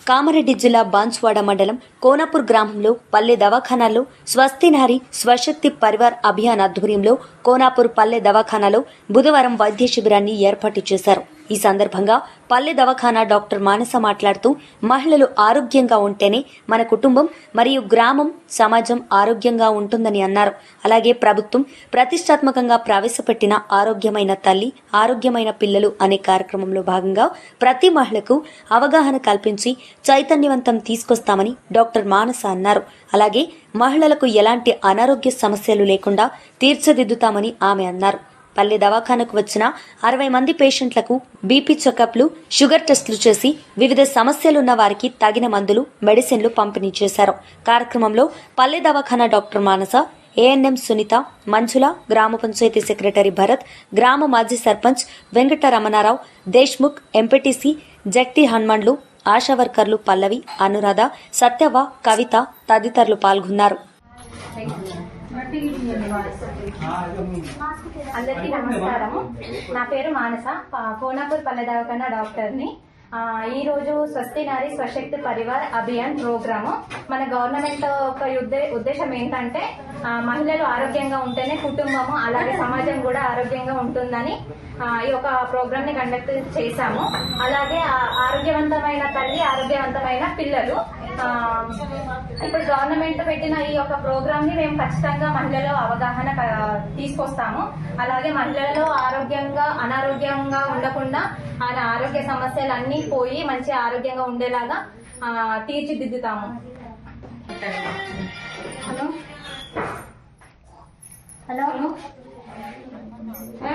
కామారెడ్డి జిల్లా బాన్స్వాడ మండలం కోనాపూర్ గ్రామంలో పల్లె దవాఖానాలో స్వస్తి నారి స్వశక్తి పరివార్ అభియాన్ ఆధ్వర్యంలో కోనాపూర్ పల్లె దవాఖానాలో బుధవారం వైద్య శిబిరాన్ని ఏర్పాటు చేశారు. ఈ సందర్భంగా పల్లె దవాఖానా డాక్టర్ మానస మాట్లాడుతూ మహిళలు ఆరోగ్యంగా ఉంటేనే మన కుటుంబం మరియు గ్రామం సమాజం ఆరోగ్యంగా ఉంటుందని అన్నారు. అలాగే ప్రభుత్వం ప్రతిష్టాత్మకంగా ప్రవేశపెట్టిన ఆరోగ్యమైన తల్లి ఆరోగ్యమైన పిల్లలు అనే కార్యక్రమంలో భాగంగా ప్రతి మహిళకు అవగాహన కల్పించి చైతన్యవంతం తీసుకొస్తామని డాక్టర్ మానస అన్నారు. అలాగే మహిళలకు ఎలాంటి అనారోగ్య సమస్యలు లేకుండా తీర్చిదిద్దుతామని ఆమె అన్నారు. పల్లె దవాఖానకు వచ్చిన అరవై మంది పేషెంట్లకు బీపీ చెకప్లు షుగర్ టెస్టులు చేసి వివిధ సమస్యలున్న వారికి తగిన మందులు మెడిసిన్లు పంపిణీ చేశారు. కార్యక్రమంలో పల్లె దవాఖానా డాక్టర్ మానస ఏఎన్ఎం సునీత మంజుల గ్రామ పంచాయతీ సెక్రటరీ భరత్ గ్రామ మాజీ సర్పంచ్ వెంకట రమణారావు దేశ్ముఖ్ ఎంపీటీసీ జక్తి హనుమండ్లు ఆశా వర్కర్లు పల్లవి అనురాధ సత్యవ కవిత తదితరులు పాల్గొన్నారు. అందరికీ నమస్కారము. నా పేరు మానస. కోనాపూర్ పల్లె దవాఖానా డాక్టర్ని. ఈ రోజు స్వస్తి నారి స్వశక్తి పరివార్ అభియాన్ ప్రోగ్రాము. మన గవర్నమెంట్ ఒక ఉద్దే- ఉద్దేశం ఏంటంటే మహిళలు ఆరోగ్యంగా ఉంటేనే కుటుంబము అలాగే సమాజం కూడా ఆరోగ్యంగా ఉంటుందని ఈ ఒక ప్రోగ్రామ్ని కండక్ట్ చేశాము. అలాగే ఆరోగ్యవంతమైన తల్లి ఆరోగ్యవంతమైన పిల్లలు గవర్నమెంట్ పెట్టిన ఈ యొక్క ప్రోగ్రామ్ని మేము ఖచ్చితంగా మహిళల్లో అవగాహన తీసుకొస్తాము. అలాగే మహిళలలో ఆరోగ్యంగా అనారోగ్యంగా ఉండకుండా ఆయన ఆరోగ్య సమస్యలు అన్ని పోయి మంచి ఆరోగ్యంగా ఉండేలాగా తీర్చిదిద్దుతాము. హలో? హలో? ఏ,